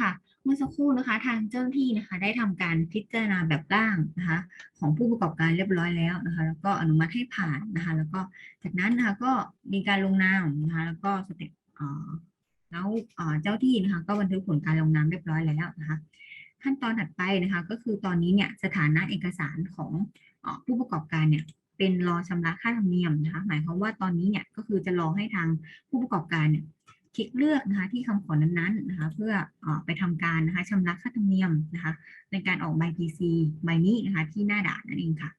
ค่ะ เมื่อสักครู่นะคะ ทางเจ้าหน้าที่นะคะ ได้ทำการพิจารณาแบบร่างนะคะ ของผู้ประกอบการเรียบร้อยแล้วนะคะ แล้วก็อนุมัติให้ผ่านนะคะ แล้วก็จากนั้นนะคะก็มีการลงนามนะคะ แล้วก็สเต็ปแล้วเจ้าที่นะคะ ก็บันทึกผลการลงนามเรียบร้อยแล้วนะคะ ขั้นตอนถัดไปนะคะ ก็คือตอนนี้เนี่ยสถานะเอกสารของผู้ประกอบการเนี่ยเป็นรอชำระค่าธรรมเนียมนะคะ หมายความว่าตอนนี้เนี่ยก็คือจะรอให้ทางผู้ประกอบการเนี่ย คลิกเลือกนะคะที่คำขอนั้นๆนะคะเพื่ออไปทำการนะคะชำระค่าธรรมเนียมนะคะในการออกใบ PC ใบนี้นะคะที่หน้าด่านนั่นเองค่ะ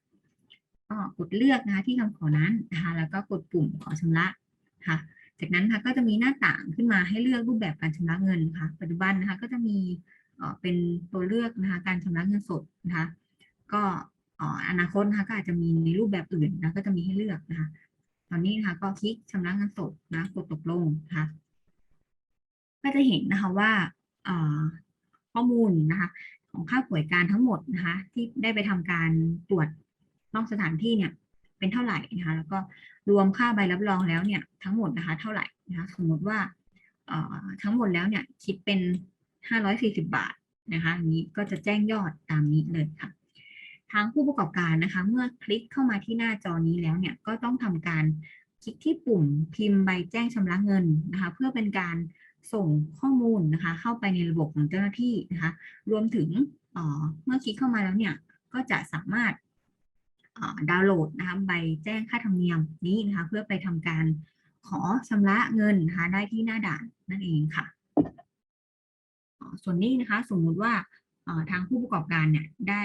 ก็กดเลือกนะคะที่คำขอนั้นนะคะแล้วก็กดปุ่มขอชำระนะคะจากนั้นค่ะก็จะมีหน้าต่างขึ้นมาให้เลือกรูปแบบการชำระเงินค่ะ ปัจจุบันนะคะก็จะมีเป็นตัวเลือกนะคะการชำระเงินสดนะคะก็อนาคตนะคะก็อาจจะมีในรูปแบบอื่นนะก็จะมีให้เลือกนะคะ ตอนนี้นะคะก็คลิกชำระเงินสดนะกดตกลงนะคะ ก็จะเห็นนะคะว่าข้อมูลนะคะของค่าป่วยการทั้งหมดนะคะที่ได้ไปทำการตรวจนอกสถานที่เนี่ยเป็นเท่าไหร่นะคะแล้วก็รวมค่าใบรับรองแล้วเนี่ยทั้งหมดนะคะเท่าไหร่นะคะสมมติว่าทั้งหมดแล้วเนี่ยคิดเป็นห้าร้อยสี่สิบาทนะคะอันนี้ก็จะแจ้งยอดตามนี้เลยค่ะทางผู้ประกอบการนะคะเมื่อคลิกเข้ามาที่หน้าจอนี้แล้วเนี่ยก็ต้องทำการคลิกที่ปุ่มพิมพ์ใบแจ้งชำระเงินนะคะเพื่อเป็นการ ส่งข้อมูลนะคะเข้าไปในระบบของเจ้าหน้าที่นะคะรวมถึงเมื่อคลิกเข้ามาแล้วเนี่ยก็จะสามารถดาวน์โหลดนะคะใบแจ้งค่าธรรมเนียมนี้นะคะเพื่อไปทำการขอชำระเงินนะคะได้ที่หน้าด่านนั่นเองค่ะ ส่วนนี้นะคะสมมุติว่าทางผู้ประกอบการเนี่ยได้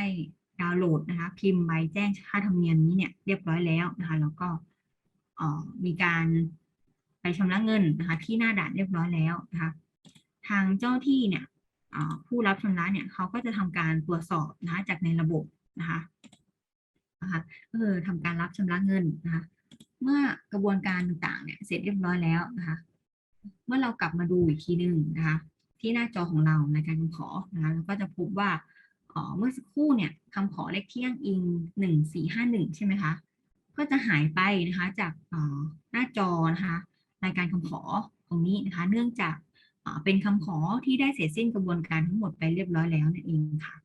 ดาวน์โหลดนะคะพิมพ์ใบแจ้งค่าธรรมเนียมนี้เนี่ยเรียบร้อยแล้วนะคะแล้วก็มีการ ไปชำระเงินนะคะที่หน้าด่านเรียบร้อยแล้วนะคะทางเจ้าที่เนี่ยผู้รับชำระเนี่ยเขาก็จะทำการตรวจสอบนะคะจากในระบบนะคะนะคะก็คือทำการรับชำระเงินนะคะเมื่อกระบวนการต่างๆเนี่ยเสร็จเรียบร้อยแล้วนะคะเมื่อเรากลับมาดูอีกทีหนึ่งนะคะที่หน้าจอของเราในการคำขอนะคะเราก็จะพบว่าเอ่อเมื่อสักครู่เนี่ยคำขอเลขที่อ้างอิงหนึ่งสี่ห้าหนึ่งใช่ไหมคะก็จะหายไปนะคะจากอ่อหน้าจอนะคะ รายการคำขอตรงนี้นะคะ เนื่องจากเอ่อเป็นคำขอที่ได้เสร็จสิ้นกระบวนการทั้งหมดไปเรียบร้อยแล้วนั่นเองค่ะ